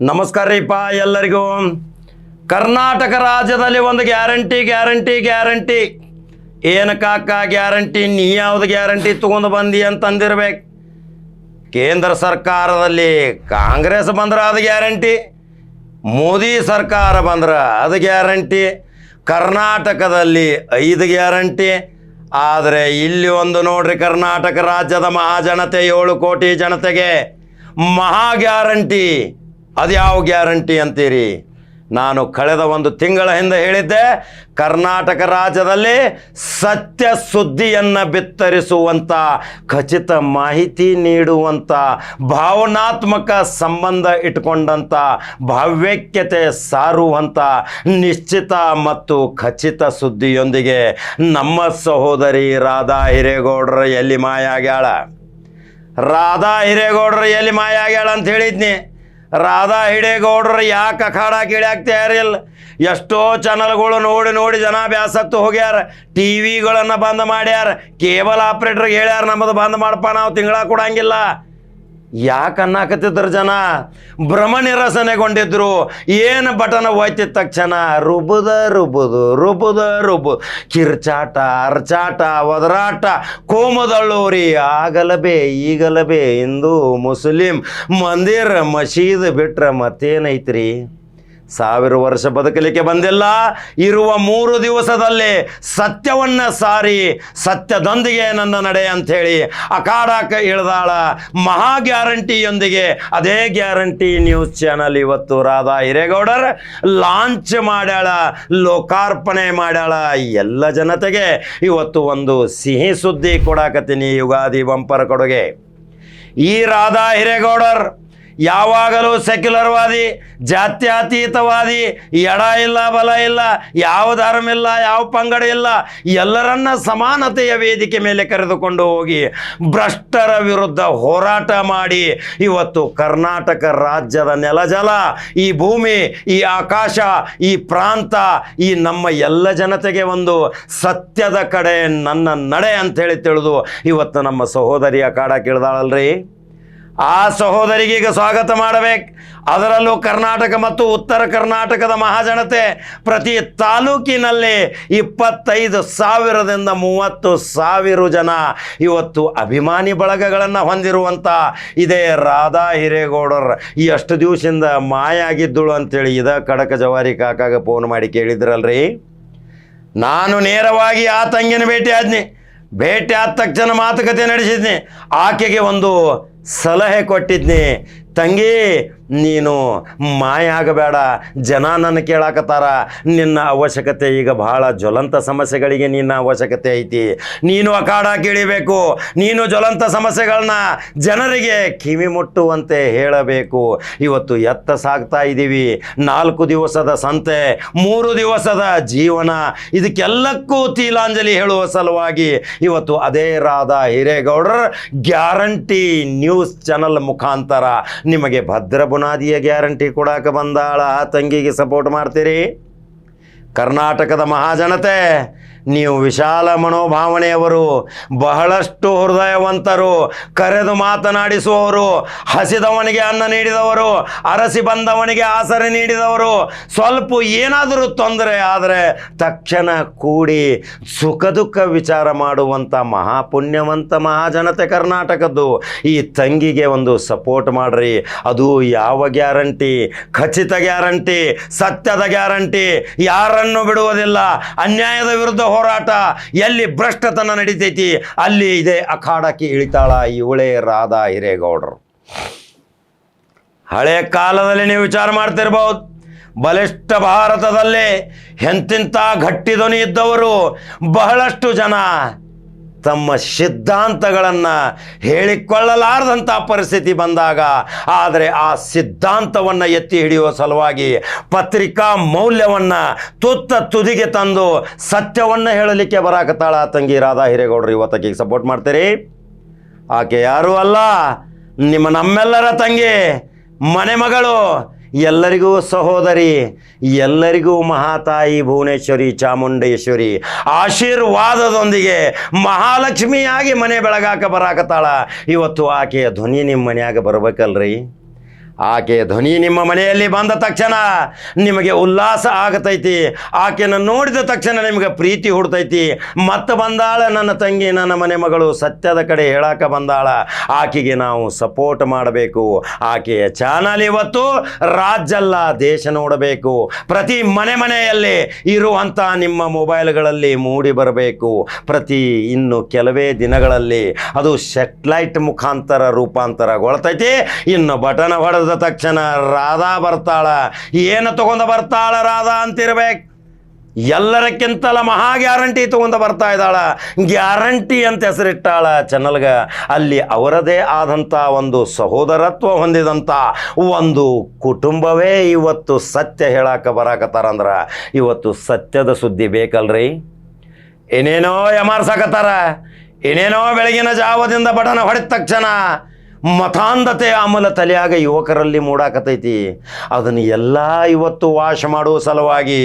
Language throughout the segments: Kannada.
ನಮಸ್ಕಾರ ರೀಪ ಎಲ್ಲರಿಗೂ. ಕರ್ನಾಟಕ ರಾಜ್ಯದಲ್ಲಿ ಒಂದು ಗ್ಯಾರಂಟಿ ಗ್ಯಾರಂಟಿ ಗ್ಯಾರಂಟಿ. ಏನು ಕಾಕ, ಗ್ಯಾರಂಟಿ, ನೀ ಯಾವ್ದು ಗ್ಯಾರಂಟಿ ತೊಗೊಂಡು ಬಂದಿ ಅಂತಂದಿರ್ಬೇಕು. ಕೇಂದ್ರ ಸರ್ಕಾರದಲ್ಲಿ ಕಾಂಗ್ರೆಸ್ ಬಂದ್ರೆ ಅದು ಗ್ಯಾರಂಟಿ, ಮೋದಿ ಸರ್ಕಾರ ಬಂದ್ರೆ ಅದು ಗ್ಯಾರಂಟಿ, ಕರ್ನಾಟಕದಲ್ಲಿ ಐದು ಗ್ಯಾರಂಟಿ. ಆದರೆ ಇಲ್ಲಿ ಒಂದು ನೋಡ್ರಿ ಕರ್ನಾಟಕ ರಾಜ್ಯದ ಮಹಾಜನತೆ ಏಳು ಕೋಟಿ ಜನತೆಗೆ ಮಹಾ ಗ್ಯಾರಂಟಿ. ಅದು ಯಾವ ಗ್ಯಾರಂಟಿ ಅಂತೀರಿ? ನಾನು ಕಳೆದ ಒಂದು ತಿಂಗಳ ಹಿಂದೆ ಹೇಳಿದ್ದೆ, ಕರ್ನಾಟಕ ರಾಜ್ಯದಲ್ಲಿ ಸತ್ಯ ಸುದ್ದಿಯನ್ನು ಬಿತ್ತರಿಸುವಂಥ ಖಚಿತ ಮಾಹಿತಿ ನೀಡುವಂಥ ಭಾವನಾತ್ಮಕ ಸಂಬಂಧ ಇಟ್ಕೊಂಡಂಥ ಭಾವ್ಯಕ್ಯತೆ ಸಾರುವಂಥ ನಿಶ್ಚಿತ ಮತ್ತು ಖಚಿತ ಸುದ್ದಿಯೊಂದಿಗೆ ನಮ್ಮ ಸಹೋದರಿ ರಾಧಾ ಹಿರೇಗೌಡರ ಎಲ್ಲಿ ಮಾಯಾಗ್ಯಾಳ? ರಾಧಾ ಹಿರೇಗೌಡರ ಎಲ್ಲಿ ಮಾಯಾಗ್ಯಾಳ ಅಂತ ಹೇಳಿದ್ನಿ. ರಾಧಾ ಹಿಡೇಗೌಡ್ರ ಯಾಕೆ ಅಖಾಡ ಕೀಳ್ಯಾಕ ತಯಾರಿಲ್ಲ? ಎಷ್ಟೋ ಚಾನಲ್ಗಳು ನೋಡಿ ನೋಡಿ ಜನ ಬ್ಯಾಸತ್ತು ಹೋಗ್ಯಾರ. ಟಿ ವಿಗಳನ್ನು ಬಂದ್ ಮಾಡ್ಯಾರ. ಕೇಬಲ್ ಆಪ್ರೇಟ್ರಿಗೆ ಹೇಳ್ಯಾರ, ನಮ್ಮದು ಬಂದ್ ಮಾಡಪ್ಪ ನಾವು ತಿಂಗಳ ಕೊಡಂಗಿಲ್ಲ. ಯಾಕೆ ಅನ್ನಾಕತ್ತಿದ್ರು ಜನ? ಭ್ರಮ ನಿರಸನೆಗೊಂಡಿದ್ರು ಏನು ಬಟನ್ ಒಯ್ತಿದ ತಕ್ಷಣ? ರುಬುದ, ರುಬುದು, ರುಬುದ, ರುಬು. ಕಿರ್ಚಾಟ, ಅರ್ಚಾಟ ಒದರಾಟ ಕೋಮದಳ್ಳೂರಿ ಆಗಲಬೇ, ಈಗಲಬೇ, ಹಿಂದೂ, ಮುಸ್ಲಿಂ, ಮಂದಿರ, ಮಸೀದ್ ಬಿಟ್ರೆ ಮತ್ತೇನೈತ್ರಿ? ಸಾವಿರ ವರ್ಷ ಬದುಕಲಿಕ್ಕೆ ಬಂದಿಲ್ಲ. ಇರುವ ಮೂರು ದಿವಸದಲ್ಲಿ ಸತ್ಯವನ್ನ ಸಾರಿ ಸತ್ಯದೊಂದಿಗೆ ನನ್ನ ನಡೆ ಅಂಥೇಳಿ ಅಖಾಡಕ್ಕೆ ಇಳಿದಾಳ ಮಹಾ ಗ್ಯಾರಂಟಿಯೊಂದಿಗೆ ಅದೇ ಗ್ಯಾರಂಟಿ ನ್ಯೂಸ್ ಚಾನಲ್ ಇವತ್ತು ರಾಧಾ ಹಿರೇಗೌಡರ್ ಲಾಂಚ್ ಮಾಡ್ಯಾಳ, ಲೋಕಾರ್ಪಣೆ ಮಾಡ್ಯಾಳ. ಎಲ್ಲ ಜನತೆಗೆ ಇವತ್ತು ಒಂದು ಸಿಹಿ ಸುದ್ದಿ ಕೊಡಾಕತ್ತೀನಿ. ಯುಗಾದಿ ಬಂಪರ ಕೊಡುಗೆ. ಈ ರಾಧಾ ಹಿರೇಗೌಡರ್ ಯಾವಾಗಲೂ ಸೆಕ್ಯುಲರ್ವಾದಿ, ಜಾತ್ಯತೀತವಾದಿ, ಎಡ ಇಲ್ಲ, ಬಲ ಇಲ್ಲ, ಯಾವ ಧರ್ಮ ಇಲ್ಲ, ಯಾವ ಪಂಗಡ ಇಲ್ಲ, ಎಲ್ಲರನ್ನ ಸಮಾನತೆಯ ವೇದಿಕೆ ಮೇಲೆ ಕರೆದುಕೊಂಡು ಹೋಗಿ ಭ್ರಷ್ಟರ ವಿರುದ್ಧ ಹೋರಾಟ ಮಾಡಿ. ಇವತ್ತು ಕರ್ನಾಟಕ ರಾಜ್ಯದ ನೆಲಜಲ ಈ ಭೂಮಿ, ಈ ಆಕಾಶ, ಈ ಪ್ರಾಂತ, ಈ ನಮ್ಮ ಎಲ್ಲ ಜನತೆಗೆ ಒಂದು ಸತ್ಯದ ಕಡೆ ನನ್ನ ನಡೆ ಅಂತ ಹೇಳಿ ತಿಳಿದು ಇವತ್ತು ನಮ್ಮ ಸಹೋದರಿಯ ಕಾಡ ಕೇಳ್ದಾಳಲ್ರಿ? ಆ ಸಹೋದರಿಗೀಗ ಸ್ವಾಗತ ಮಾಡಬೇಕು. ಅದರಲ್ಲೂ ಕರ್ನಾಟಕ ಮತ್ತು ಉತ್ತರ ಕರ್ನಾಟಕದ ಮಹಾಜನತೆ ಪ್ರತಿ ತಾಲೂಕಿನಲ್ಲಿ ಇಪ್ಪತ್ತೈದು ಸಾವಿರದಿಂದ ಮೂವತ್ತು ಸಾವಿರ ಜನ ಇವತ್ತು ಅಭಿಮಾನಿ ಬಳಗಗಳನ್ನು ಹೊಂದಿರುವಂಥ ಇದೇ ರಾಧಾ ಹಿರೇಗೌಡರು. ಈ ಅಷ್ಟು ದಿವಸದಿಂದ ಮಾಯಾಗಿದ್ದಳು ಅಂತೇಳಿ ಇದ ಕಡಕ ಜವಾರಿ ಕಾಕಾಗ ಫೋನ್ ಮಾಡಿ ಕೇಳಿದ್ರಲ್ರಿ. ನಾನು ನೇರವಾಗಿ ಆ ತಂಗಿನ ಭೇಟಿ ಆದ್ನಿ. ಭೇಟಿ ಆದ ತಕ್ಷಣ ಮಾತುಕತೆ ನಡೆಸಿದ್ನಿ. ಆಕೆಗೆ ಒಂದು ಸಲಹೆ ಕೊಟ್ಟಿದ್ನಿ. ತಂಗಿ, ನೀನು ಮಾಯ ಆಗಬೇಡ. ಜನ ನನ್ನ ಕೇಳಾಕತ್ತಾರ. ನಿನ್ನ ಅವಶ್ಯಕತೆ ಈಗ ಬಹಳ ಜ್ವಲಂತ ಸಮಸ್ಯೆಗಳಿಗೆ ನಿನ್ನ ಅವಶ್ಯಕತೆ ಐತಿ. ನೀನು ಅಖಾಡ ಕೇಳಿಬೇಕು. ನೀನು ಜ್ವಲಂತ ಸಮಸ್ಯೆಗಳನ್ನ ಜನರಿಗೆ ಕಿವಿ ಮುಟ್ಟುವಂತೆ ಹೇಳಬೇಕು. ಇವತ್ತು ಎತ್ತ ಸಾಗ್ತಾ ಇದ್ದೀವಿ ನಾಲ್ಕು ದಿವಸದ ಸಂತೆ, ಮೂರು ದಿವಸದ ಜೀವನ. ಇದಕ್ಕೆಲ್ಲಕ್ಕೂ ತೀಲಾಂಜಲಿ ಹೇಳುವ ಸಲುವಾಗಿ ಇವತ್ತು ಅದೇ Radha Hiregowdar guarantee news channel ಮುಖಾಂತರ ನಿಮಗೆ ಭದ್ರ ಬುನಾದಿಯ ಗ್ಯಾರಂಟಿ ಕೊಡಾಕ ಬಂದಾಳ ಆ ತಂಗಿಗೆ ಸಪೋರ್ಟ್ ಮಾಡ್ತೀರಿ? ಕರ್ನಾಟಕದ ಮಹಾಜನತೆ ನೀವು ವಿಶಾಲ ಮನೋಭಾವನೆಯವರು, ಬಹಳಷ್ಟು ಹೃದಯವಂತರು, ಕರೆದು ಮಾತನಾಡಿಸುವವರು, ಹಸಿದವನಿಗೆ ಅನ್ನ ನೀಡಿದವರು, ಅರಸಿ ಬಂದವನಿಗೆ ಆಸರೆ ನೀಡಿದವರು, ಸ್ವಲ್ಪ ಏನಾದರೂ ತೊಂದರೆ ಆದರೆ ತಕ್ಷಣ ಕೂಡಿ ಸುಖ ದುಃಖ ವಿಚಾರ ಮಾಡುವಂಥ ಮಹಾಪುಣ್ಯವಂತ ಮಹಾಜನತೆ ಕರ್ನಾಟಕದ್ದು. ಈ ತಂಗಿಗೆ ಒಂದು ಸಪೋರ್ಟ್ ಮಾಡ್ರಿ. ಅದು ಯಾವ ಗ್ಯಾರಂಟಿ? ಖಚಿತ ಗ್ಯಾರಂಟಿ, ಸತ್ಯದ ಗ್ಯಾರಂಟಿ, ಯಾರನ್ನು ಬಿಡುವುದಿಲ್ಲ, ಅನ್ಯಾಯದ ವಿರುದ್ಧ ಹೋರಾಟ ಎಲ್ಲಿ ಭ್ರಷ್ಟತನ ನಡೀತೈತಿ, ಅಲ್ಲಿ ಇದೆ ಅಖಾಡಕ್ಕೆ ಇಳಿತಾಳ ಇವಳೇ ರಾಧಾ ಹಿರೇಗೌಡರು. ಹಳೆ ಕಾಲದಲ್ಲಿ ನೀವು ವಿಚಾರ ಮಾಡ್ತಿರ್ಬೋದು, ಬಲಿಷ್ಠ ಭಾರತದಲ್ಲೇ ಎಂತಿಂಥ ಗಟ್ಟಿ ಧ್ವನಿ ಇದ್ದವರು ಬಹಳಷ್ಟು ಜನ ತಮ್ಮ ಸಿದ್ಧಾಂತಗಳನ್ನು ಹೇಳಿಕೊಳ್ಳಲಾರದಂಥ ಪರಿಸ್ಥಿತಿ ಬಂದಾಗ, ಆದರೆ ಆ ಸಿದ್ಧಾಂತವನ್ನು ಎತ್ತಿ ಹಿಡಿಯುವ ಸಲುವಾಗಿ ಪತ್ರಿಕಾ ಮೌಲ್ಯವನ್ನು ತುತ್ತ ತುದಿಗೆ ತಂದು ಸತ್ಯವನ್ನು ಹೇಳಲಿಕ್ಕೆ ಬರಾಕತ್ತಾಳ ತಂಗಿ ರಾಧಾ ಹಿರೇಗೌಡರು. ಇವತ್ತಾಕಿಗೆ ಸಪೋರ್ಟ್ ಮಾಡ್ತೀರಿ? ಆಕೆ ಯಾರೂ ಅಲ್ಲ. ನಿಮ್ಮ ನಮ್ಮೆಲ್ಲರ ತಂಗಿ ಮನೆ ಮಗಳು ಎಲ್ಲರಿಗೂ ಸಹೋದರಿ, ಎಲ್ಲರಿಗೂ ಮಹಾತಾಯಿ ಭುವನೇಶ್ವರಿ ಚಾಮುಂಡೇಶ್ವರಿ. ಆಶೀರ್ವಾದದೊಂದಿಗೆ ಮಹಾಲಕ್ಷ್ಮಿಯಾಗಿ ಮನೆ ಬೆಳಗಾಕ ಬರಾಕತ್ತಾಳ. ಇವತ್ತು ಆಕೆಯ ಧ್ವನಿ ನಿಮ್ಮ ಮನೆಯಾಗ ಬರ್ಬೇಕಲ್ರಿ? ಆಕೆ ಧ್ವನಿ ನಿಮ್ಮ ಮನೆಯಲ್ಲಿ ಬಂದ ತಕ್ಷಣ ನಿಮಗೆ ಉಲ್ಲಾಸ ಆಗತೈತಿ. ಆಕೆಯನ್ನು ನೋಡಿದ ತಕ್ಷಣ ನಿಮಗೆ ಪ್ರೀತಿ ಹುಡ್ತೈತಿ. ಮತ್ತೆ ಬಂದಾಳ ನನ್ನ ತಂಗಿ, ನನ್ನ ಮನೆ ಮಗಳು? ಸತ್ಯದ ಕಡೆ ಹೇಳಾಕ ಬಂದಾಳ. ಆಕೆಗೆ ನಾವು ಸಪೋರ್ಟ್ ಮಾಡಬೇಕು. ಆಕೆಯ ಚಾನಲ್ ಇವತ್ತು ರಾಜ್ಯಲ್ಲ ದೇಶ ನೋಡಬೇಕು. ಪ್ರತಿ ಮನೆ ಮನೆಯಲ್ಲಿ ಇರುವಂಥ ನಿಮ್ಮ ಮೊಬೈಲ್ಗಳಲ್ಲಿ ಮೂಡಿ ಬರಬೇಕು. ಪ್ರತಿ ಇನ್ನು ಕೆಲವೇ ದಿನಗಳಲ್ಲಿ ಅದು ಸೆಟ್ಲೈಟ್ ಮುಖಾಂತರ ರೂಪಾಂತರಗೊಳ್ತೈತಿ. ಇನ್ನು ಬಟನ್ ಹೊಡೆದ ತಕ್ಷಣ ರಾಧಾ ಬರ್ತಾಳ. ಏನು ತಗೊಂಡ ಬರ್ತಾಳ ರಾಧಾ ಅಂತಿರ್ಬೇಕು? ಎಲ್ಲರಕ್ಕಿಂತಲ ಮಹಾ ಗ್ಯಾರಂಟಿ ತಗೊಂಡು ಬರ್ತಾ ಇದ್ದಾಳ. ಗ್ಯಾರಂಟಿ ಅಂತ ಹೆಸರಿಟ್ಟಾಳ ಚಾನಲ್ಗ ಅಲ್ಲಿ ಅವರದೇ ಆದಂಥ ಒಂದು ಸಹೋದರತ್ವ ಹೊಂದಿದಂಥ ಒಂದು ಕುಟುಂಬವೇ ಇವತ್ತು ಸತ್ಯ ಹೇಳಾಕ ಬರಾಕತ್ತಾರಂದ್ರ ಇವತ್ತು ಸತ್ಯದ ಸುದ್ದಿ ಬೇಕಲ್ರಿ? ಏನೇನೋ ಎಮಾರ್ಸಾಕತ್ತಾರ? ಏನೇನೋ ಬೆಳಗಿನ ಜಾವದಿಂದ ಬಡನ ಹೊಡೆದ ತಕ್ಷಣ ಮತಾಂಧತೆ ಆಮಲ ತಲೆಯಾಗ ಯುವಕರಲ್ಲಿ ಮೂಡಾಕತೈತಿ. ಅದನ್ನು ಎಲ್ಲ ಇವತ್ತು ವಾಶ್ ಮಾಡುವ ಸಲುವಾಗಿ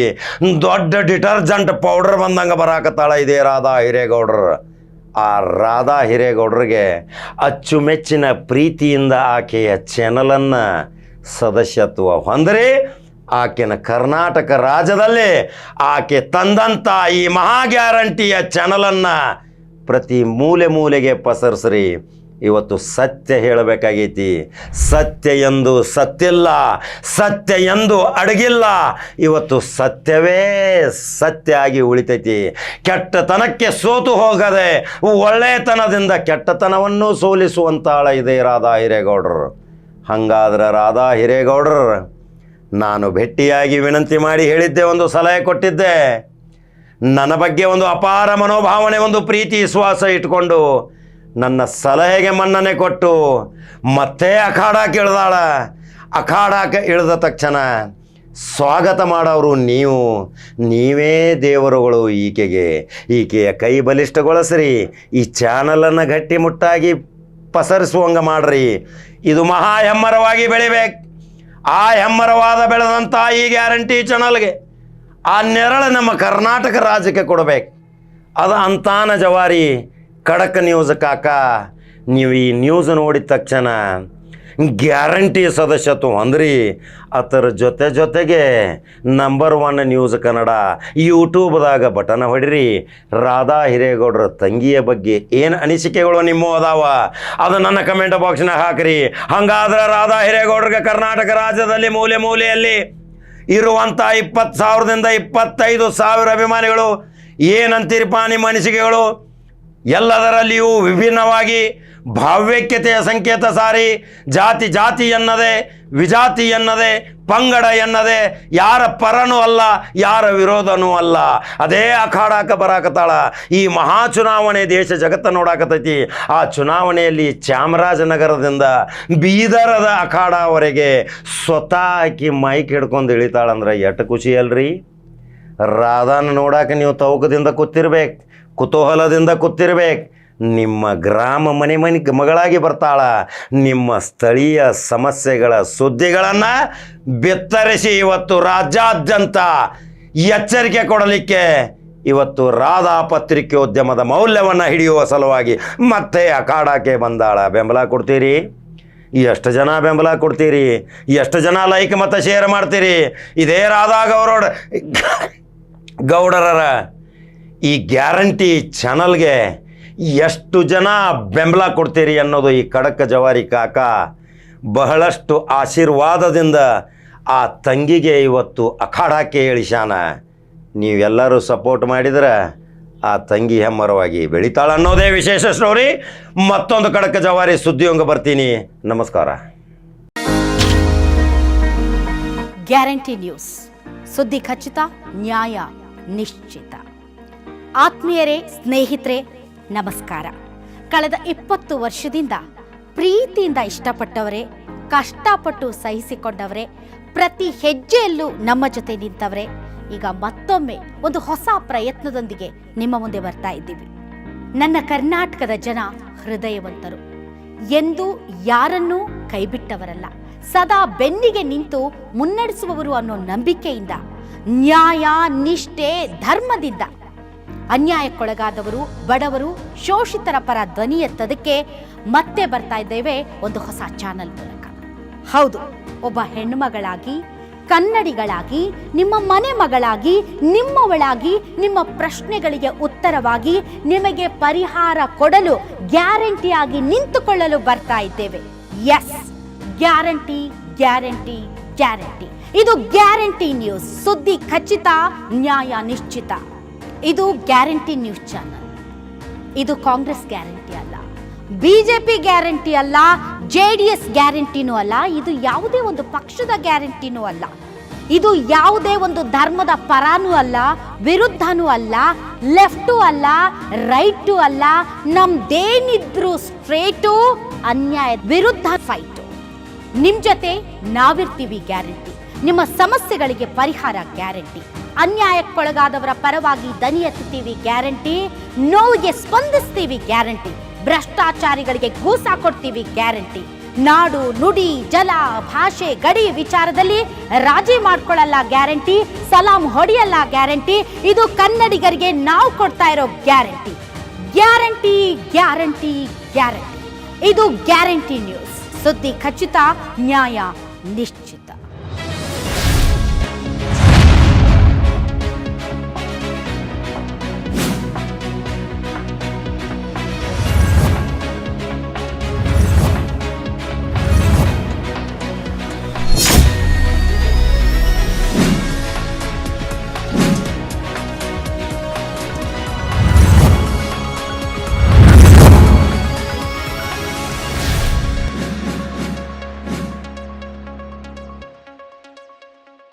ದೊಡ್ಡ ಡಿಟರ್ಜೆಂಟ್ ಪೌಡರ್ ಬಂದಂಗೆ ಬರಾಕತ್ತಾಳ ಇದೇ ರಾಧಾ ಹಿರೇಗೌಡ್ರ. ಆ ರಾಧಾ ಹಿರೇಗೌಡ್ರಿಗೆ ಅಚ್ಚುಮೆಚ್ಚಿನ ಪ್ರೀತಿಯಿಂದ ಆಕೆಯ ಚಾನಲನ್ನು ಸದಸ್ಯತ್ವ ಹೊಂದರೆ ಆಕೆನ ಕರ್ನಾಟಕ ರಾಜ್ಯದಲ್ಲಿ ಆಕೆ ತಂದಂಥ ಈ ಮಹಾ ಗ್ಯಾರಂಟಿಯ ಚಾನಲನ್ನು ಪ್ರತಿ ಮೂಲೆ ಮೂಲೆಗೆ ಪಸರಿಸ್ರಿ. ಇವತ್ತು ಸತ್ಯ ಹೇಳಬೇಕಾಗೈತಿ. ಸತ್ಯ ಎಂದು ಸತ್ತಿಲ್ಲ, ಸತ್ಯ ಎಂದು ಅಡಗಿಲ್ಲ. ಇವತ್ತು ಸತ್ಯವೇ ಸತ್ಯ ಆಗಿ ಉಳಿತೈತಿ. ಕೆಟ್ಟತನಕ್ಕೆ ಸೋತು ಹೋಗದೆ ಒಳ್ಳೆಯತನದಿಂದ ಕೆಟ್ಟತನವನ್ನು ಸೋಲಿಸುವಂತಾಳ ಇದೆ ರಾಧಾ ಹಿರೇಗೌಡರು. ಹಂಗಾದ್ರೆ ರಾಧಾ ಹಿರೇಗೌಡರು, ನಾನು ಭೇಟಿಯಾಗಿ ವಿನಂತಿ ಮಾಡಿ ಹೇಳಿದ್ದೆ ಒಂದು ಸಲಹೆ ಕೊಟ್ಟಿದ್ದೆ. ನನ್ನ ಬಗ್ಗೆ ಒಂದು ಅಪಾರ ಮನೋಭಾವನೆ, ಒಂದು ಪ್ರೀತಿ, ವಿಶ್ವಾಸ ಇಟ್ಕೊಂಡು ನನ್ನ ಸಲಹೆಗೆ ಮನ್ನಣೆ ಕೊಟ್ಟು ಮತ್ತೆ ಅಖಾಡಕ್ಕೆ ಇಳ್ದಾಳ ಅಖಾಡಕ್ಕೆ ಇಳಿದ ತಕ್ಷಣ ಸ್ವಾಗತ ಮಾಡೋರು ನೀವು. ನೀವೇ ದೇವರುಗಳು ಈಕೆಗೆ. ಈಕೆಯ ಕೈ ಬಲಿಷ್ಠಗೊಳಿಸ್ರಿ. ಈ ಚಾನಲನ್ನು ಗಟ್ಟಿಮುಟ್ಟಾಗಿ ಪಸರಿಸುವಂಗ ಮಾಡ್ರಿ. ಇದು ಮಹಾ ಹೆಮ್ಮರವಾಗಿ ಬೆಳಿಬೇಕು. ಆ ಹೆಮ್ಮರವಾದ ಬೆಳೆದಂಥ ಈ ಗ್ಯಾರಂಟಿ ಚಾನಲ್ಗೆ ಆ ನೆರಳು ನಮ್ಮ ಕರ್ನಾಟಕ ರಾಜ್ಯಕ್ಕೆ ಕೊಡಬೇಕು. ಅದು ಅಂತಾನ ಜವಾರಿ. ಖಡಕ್ ನ್ಯೂಸ್ ಕಾಕ, ನೀವು ಈ ನ್ಯೂಸ್ ನೋಡಿದ ತಕ್ಷಣ ಗ್ಯಾರಂಟಿ ಸದಸ್ಯತ್ವ ಅಂದ್ರಿ ಅದರ ಜೊತೆ ಜೊತೆಗೆ ನಂಬರ್ ಒನ್ ನ್ಯೂಸ್ ಕನ್ನಡ ಯೂಟ್ಯೂಬ್ದಾಗ ಬಟನ್ ಹೊಡಿರಿ. ರಾಧಾ ಹಿರೇಗೌಡರ ತಂಗಿಯ ಬಗ್ಗೆ ಏನು ಅನಿಸಿಕೆಗಳು ನಿಮ್ಮ ಅದಾವ? ಅದು ನನ್ನ ಕಮೆಂಟ್ ಬಾಕ್ಸ್ನಾಗ ಹಾಕ್ರಿ. ಹಂಗಾದ್ರೆ ರಾಧಾ ಹಿರೇಗೌಡರಿಗೆ ಕರ್ನಾಟಕ ರಾಜ್ಯದಲ್ಲಿ ಮೂಲೆ ಮೂಲೆಯಲ್ಲಿ ಇರುವಂಥ ಇಪ್ಪತ್ತು ಸಾವಿರದಿಂದ ಇಪ್ಪತ್ತೈದು ಸಾವಿರ ಅಭಿಮಾನಿಗಳು ಏನಂತೀರಿಪ್ಪ ನಿಮ್ಮ ಅನಿಸಿಕೆಗಳು? ಎಲ್ಲದರಲ್ಲಿಯೂ ವಿಭಿನ್ನವಾಗಿ ಭಾವ್ಯಕ್ಯತೆಯ ಸಂಕೇತ ಸಾರಿ, ಜಾತಿ ಜಾತಿ ಎನ್ನದೆ, ವಿಜಾತಿ ಎನ್ನದೆ, ಪಂಗಡ ಎನ್ನದೆ, ಯಾರ ಪರನೂ ಅಲ್ಲ, ಯಾರ ವಿರೋಧನೂ ಅಲ್ಲ. ಅದೇ ಅಖಾಡಾಕ ಬರಾಕತ್ತಾಳ ಈ ಮಹಾ ಚುನಾವಣೆ ದೇಶ ಜಗತ್ತ ನೋಡಾಕತೈತಿ. ಆ ಚುನಾವಣೆಯಲ್ಲಿ ಚಾಮರಾಜನಗರದಿಂದ ಬೀದರದ ಅಖಾಡವರೆಗೆ ಸ್ವತಃ ಹಾಕಿ ಮೈಕ್ ಹಿಡ್ಕೊಂಡು ಇಳಿತಾಳಂದ್ರೆ ಎಟ್ಟು ಖುಷಿ ಅಲ್ರಿ? ರಾಧಾನ ನೋಡಾಕ ನೀವು ತೌಕದಿಂದ ಕೂತಿರ್ಬೇಕು. ಕುತೂಹಲದಿಂದ ಕೂತಿರ್ಬೇಕು. ನಿಮ್ಮ ಗ್ರಾಮ ಮನೆ ಮನೆ ಮಗಳಾಗಿ ಬರ್ತಾಳ. ನಿಮ್ಮ ಸ್ಥಳೀಯ ಸಮಸ್ಯೆಗಳ ಸುದ್ದಿಗಳನ್ನು ಬಿತ್ತರಿಸಿ ಇವತ್ತು ರಾಜ್ಯಾದ್ಯಂತ ಎಚ್ಚರಿಕೆ ಕೊಡಲಿಕ್ಕೆ ಇವತ್ತು ರಾಧಾ ಪತ್ರಿಕೋದ್ಯಮದ ಮೌಲ್ಯವನ್ನು ಹಿಡಿಯುವ ಸಲುವಾಗಿ ಮತ್ತೆ ಅಖಾಡಕ್ಕೆ ಬಂದಾಳ. ಬೆಂಬಲ ಕೊಡ್ತೀರಿ? ಎಷ್ಟು ಜನ ಬೆಂಬಲ ಕೊಡ್ತೀರಿ? ಎಷ್ಟು ಜನ ಲೈಕ್ ಮತ್ತು ಶೇರ್ ಮಾಡ್ತೀರಿ? ಇದೇ ರಾಧಾ ಗೌರೋಡ್ ಗೌಡರರ ಈ ಗ್ಯಾರಂಟಿ ಚಾನಲ್ಗೆ ಎಷ್ಟು ಜನ ಬೆಂಬಲ ಕೊಡ್ತೀರಿ ಅನ್ನೋದು ಈ ಖಡಕ್ ಜವಾರಿ ಕಾಕ ಬಹಳಷ್ಟು ಆಶೀರ್ವಾದದಿಂದ ಆ ತಂಗಿಗೆ ಇವತ್ತು ಅಖಾಡಕ್ಕೆ ಇಳಿಸ್ಯಾನ ನೀವೆಲ್ಲರೂ ಸಪೋರ್ಟ್ ಮಾಡಿದ್ರೆ ಆ ತಂಗಿ ಹೆಮ್ಮರವಾಗಿ ಬೆಳಿತಾಳೆ ಅನ್ನೋದೇ ವಿಶೇಷ ಸ್ಟೋರಿ ಮತ್ತೊಂದು ಖಡಕ್ ಜವಾರಿ ಸುದ್ದಿಯೊಂಗ ಬರ್ತೀನಿ. ನಮಸ್ಕಾರ. Guarantee news. ಸುದ್ದಿ ಖಚಿತ, ನ್ಯಾಯ ನಿಶ್ಚಿತ. ಆತ್ಮೀಯರೇ, ಸ್ನೇಹಿತರೆ, ನಮಸ್ಕಾರ. ಕಳೆದ ಇಪ್ಪತ್ತು ವರ್ಷದಿಂದ ಪ್ರೀತಿಯಿಂದ ಇಷ್ಟಪಟ್ಟವರೇ, ಕಷ್ಟಪಟ್ಟು ಸಹಿಸಿಕೊಂಡವರೇ, ಪ್ರತಿ ಹೆಜ್ಜೆಯಲ್ಲೂ ನಮ್ಮ ಜೊತೆ ನಿಂತವರೇ, ಈಗ ಮತ್ತೊಮ್ಮೆ ಒಂದು ಹೊಸ ಪ್ರಯತ್ನದೊಂದಿಗೆ ನಿಮ್ಮ ಮುಂದೆ ಬರ್ತಾ ಇದ್ದೀವಿ. ನನ್ನ ಕರ್ನಾಟಕದ ಜನ ಹೃದಯವಂತರು, ಎಂದು ಯಾರನ್ನೂ ಕೈಬಿಟ್ಟವರಲ್ಲ, ಸದಾ ಬೆನ್ನಿಗೆ ನಿಂತು ಮುನ್ನಡೆಸುವವರು ಅನ್ನೋ ನಂಬಿಕೆಯಿಂದ, ನ್ಯಾಯ, ನಿಷ್ಠೆ, ಧರ್ಮದಿಂದ ಅನ್ಯಾಯಕ್ಕೊಳಗಾದವರು, ಬಡವರು, ಶೋಷಿತರ ಪರ ಧ್ವನಿ ಎತ್ತದಕ್ಕೆ ಮತ್ತೆ ಬರ್ತಾ ಇದ್ದೇವೆ ಒಂದು ಹೊಸ ಚಾನಲ್ ಮೂಲಕ. ಹೌದು, ಒಬ್ಬ ಹೆಣ್ಣುಮಗಳಾಗಿ, ಕನ್ನಡಿಗಳಾಗಿ, ನಿಮ್ಮ ಮನೆ ಮಗಳಾಗಿ, ನಿಮ್ಮವಳಾಗಿ, ನಿಮ್ಮ ಪ್ರಶ್ನೆಗಳಿಗೆ ಉತ್ತರವಾಗಿ ನಿಮಗೆ ಪರಿಹಾರ ಕೊಡಲು ಗ್ಯಾರಂಟಿಯಾಗಿ ನಿಂತುಕೊಳ್ಳಲು ಬರ್ತಾ ಇದ್ದೇವೆ. Yes guarantee guarantee guarantee. ಇದು ಗ್ಯಾರಂಟಿ ನ್ಯೂಸ್. ಸುದ್ದಿ ಖಚಿತ, ನ್ಯಾಯ ನಿಶ್ಚಿತ. ಇದು ಗ್ಯಾರಂಟಿ ನ್ಯೂಸ್ ಚಾನಲ್. ಇದು ಕಾಂಗ್ರೆಸ್ ಗ್ಯಾರಂಟಿ ಅಲ್ಲ. ಬಿಜೆಪಿ ಗ್ಯಾರಂಟಿ ಅಲ್ಲ, ಜೆ ಡಿ ಎಸ್ ಗ್ಯಾರಂಟಿನೂ ಅಲ್ಲ, ಇದು ಯಾವುದೇ ಒಂದು ಪಕ್ಷದ ಗ್ಯಾರಂಟಿನೂ ಅಲ್ಲ. ಇದು ಯಾವುದೇ ಒಂದು ಧರ್ಮದ ಪರಾನೂ ಅಲ್ಲ, ವಿರುದ್ಧನೂ ಅಲ್ಲ, ಲೆಫ್ಟು ಅಲ್ಲ, ರೈಟು ಅಲ್ಲ, ನಮ್ದೇನಿದ್ರು ಸ್ಟ್ರೇಟು ಅನ್ಯಾಯ ವಿರುದ್ಧ ಫೈಟು. ನಿಮ್ಮ ಜೊತೆ ನಾವಿರ್ತೀವಿ ಗ್ಯಾರಂಟಿ. ನಿಮ್ಮ ಸಮಸ್ಯೆಗಳಿಗೆ ಪರಿಹಾರ ಗ್ಯಾರಂಟಿ. ಅನ್ಯಾಯಕ್ಕೊಳಗಾದವರ ಪರವಾಗಿ ದನಿ ಎತ್ತುತ್ತೀವಿ ಗ್ಯಾರಂಟಿ, ನೋವಿಗೆ ಸ್ಪಂದಿಸ್ತೀವಿ ಗ್ಯಾರಂಟಿ, ಭ್ರಷ್ಟಾಚಾರಿಗಳಿಗೆ ಗೂಸ ಕೊಡ್ತೀವಿ ಗ್ಯಾರಂಟಿ. ನಾಡು, ನುಡಿ, ಜಲ, ಭಾಷೆ, ಗಡಿ ವಿಚಾರದಲ್ಲಿ ರಾಜಿ ಮಾಡ್ಕೊಳ್ಳಲ್ಲ ಗ್ಯಾರಂಟಿ, ಸಲಾಂ ಹೊಡೆಯಲ್ಲ ಗ್ಯಾರಂಟಿ, ಇದು ಕನ್ನಡಿಗರಿಗೆ ನಾವು ಕೊಡ್ತಾ ಇರೋ ಗ್ಯಾರಂಟಿ. Guarantee guarantee guarantee. ಇದು ಗ್ಯಾರಂಟಿ ನ್ಯೂಸ್. ಸುದ್ದಿ ಖಚಿತ, ನ್ಯಾಯ ನಿಶ್ಚಿತ